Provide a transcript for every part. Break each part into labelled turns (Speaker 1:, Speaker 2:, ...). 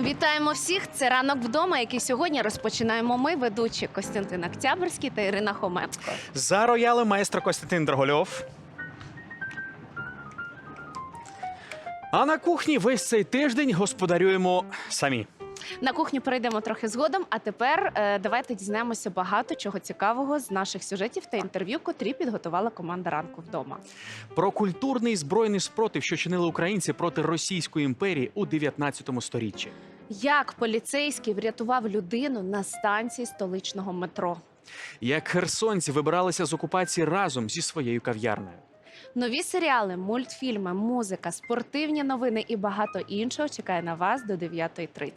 Speaker 1: Вітаємо всіх! Це ранок вдома, який сьогодні розпочинаємо ми, ведучі Костянтин Октябрьський та Ірина Хоменко.
Speaker 2: За роялем маестро Костянтин Драгольов. А на кухні весь цей тиждень господарюємо самі.
Speaker 1: На кухню перейдемо трохи згодом. А тепер е, давайте дізнаємося багато чого цікавого з наших сюжетів та інтерв'ю, котрі підготувала команда ранку вдома.
Speaker 2: Про культурний збройний спротив, що чинили українці проти Російської імперії у 19 сторіччі.
Speaker 1: Як поліцейський врятував людину на станції столичного метро?
Speaker 2: Як херсонці вибиралися з окупації разом зі своєю кав'ярнею.
Speaker 1: Нові серіали, мультфільми, музика, спортивні новини і багато іншого чекає на вас до 9.30.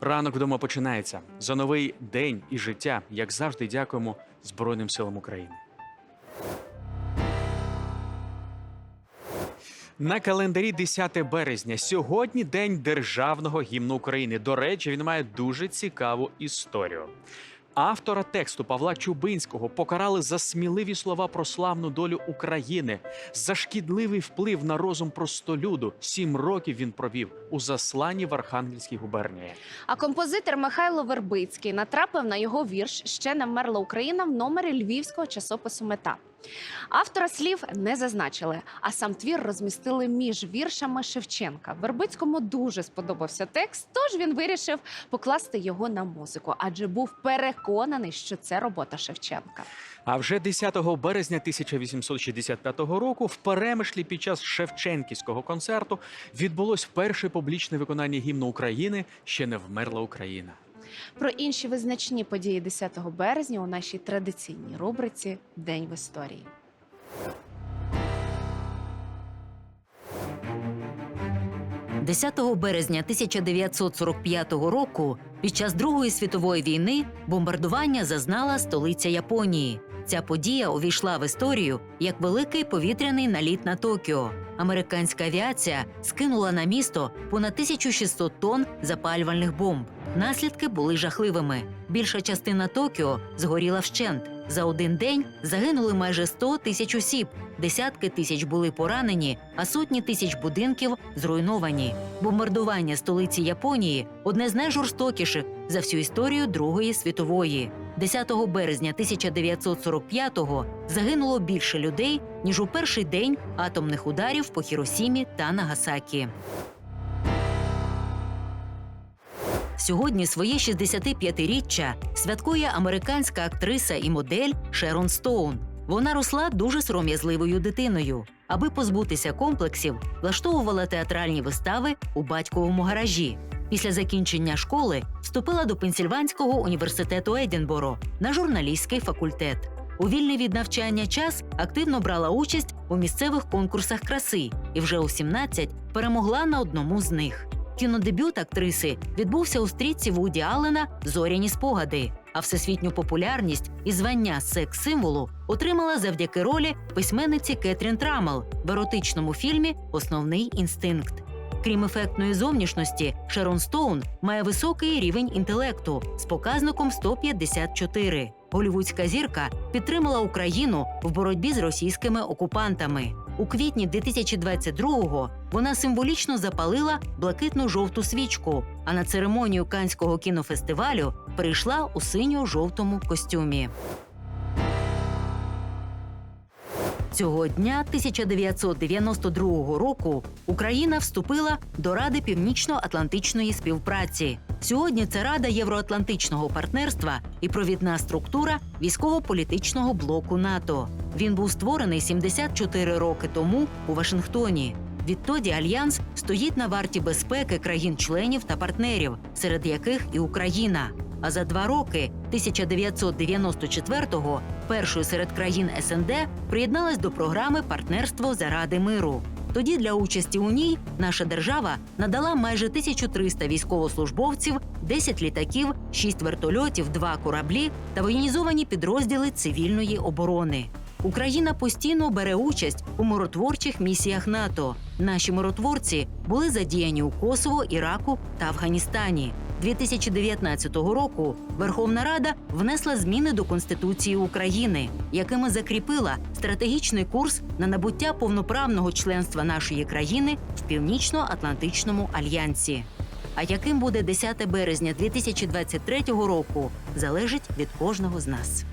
Speaker 2: Ранок вдома починається за новий день і життя. Як завжди, дякуємо Збройним силам України. На календарі 10 березня. Сьогодні день державного гімну України. До речі, він має дуже цікаву історію. Автора тексту Павла Чубинського покарали за сміливі слова про славну долю України, за шкідливий вплив на розум простолюду. Сім років він провів у засланні в Архангельській губернії.
Speaker 1: А композитор Михайло Вербицький натрапив на його вірш Ще не вмерла Україна в номері львівського часопису Мета. Автора слів не зазначили, а сам твір розмістили між віршами Шевченка. Вербицькому дуже сподобався текст, тож він вирішив покласти його на музику, адже був переконаний, що це робота Шевченка.
Speaker 2: А вже 10 березня 1865 року в Перемишлі під час Шевченківського концерту відбулось перше публічне виконання гімну України Ще не вмерла Україна.
Speaker 1: Про інші визначні події 10 березня у нашій традиційній рубриці День в історії.
Speaker 3: – 10 березня 1945 року під час Другої світової війни бомбардування зазнала столиця Японії. Ця подія увійшла в історію як великий повітряний наліт на Токіо. Американська авіація скинула на місто понад 1600 тонн запалювальних бомб. Наслідки були жахливими. Більша частина Токіо згоріла вщент. За один день загинули майже 100 тисяч осіб, десятки тисяч були поранені, а сотні тисяч будинків зруйновані. Бомбардування столиці Японії одне з найжорстокіших за всю історію Другої світової. 10 березня 1945-го загинуло більше людей ніж у перший день атомних ударів по Хіросімі та Нагасакі. Сьогодні своє 65-річчя святкує американська актриса і модель Шерон Стоун. Вона росла дуже сором'язливою дитиною. Аби позбутися комплексів, влаштовувала театральні вистави у батьковому гаражі. Після закінчення школи вступила до Пенсільванського університету Едінборо на журналістський факультет. У вільний від навчання час активно брала участь у місцевих конкурсах краси і вже у 17 перемогла на одному з них. Кінодебют актриси відбувся у стрічці Вуді Аллена Зоряні спогади. А всесвітню популярність і звання секс-символу отримала завдяки ролі письменниці Кетрін Трамел в еротичному фільмі Основний інстинкт. Крім ефектної зовнішності, Шерон Стоун має високий рівень інтелекту з показником 154. Голівудська зірка підтримала Україну в боротьбі з російськими окупантами. У квітні 2022-го вона символічно запалила блакитну жовту свічку, а на церемонію Канського кінофестивалю прийшла у синьо-жовтому костюмі. Цього дня 1992 року Україна вступила до Ради Північно-Атлантичної співпраці. Сьогодні це Рада Євроатлантичного партнерства і провідна структура військово-політичного блоку НАТО. Він був створений 74 роки тому у Вашингтоні. Відтоді альянс стоїть на варті безпеки країн-членів та партнерів, серед яких і Україна. А за два роки 1994-го першою серед країн СНД приєдналась до програми Партнерство заради миру. Тоді для участі у ній наша держава надала майже 1300 військовослужбовців, 10 літаків, 6 вертольотів, 2 кораблі та воєнізовані підрозділи цивільної оборони. Україна постійно бере участь у миротворчих місіях НАТО. Наші миротворці були задіяні у Косово, Іраку та Афганістані. 2019 року Верховна Рада внесла зміни до Конституції України, якими закріпила стратегічний курс на набуття повноправного членства нашої країни в Північно-Атлантичному альянсі. А яким буде 10 березня 2023 року, залежить від кожного з нас.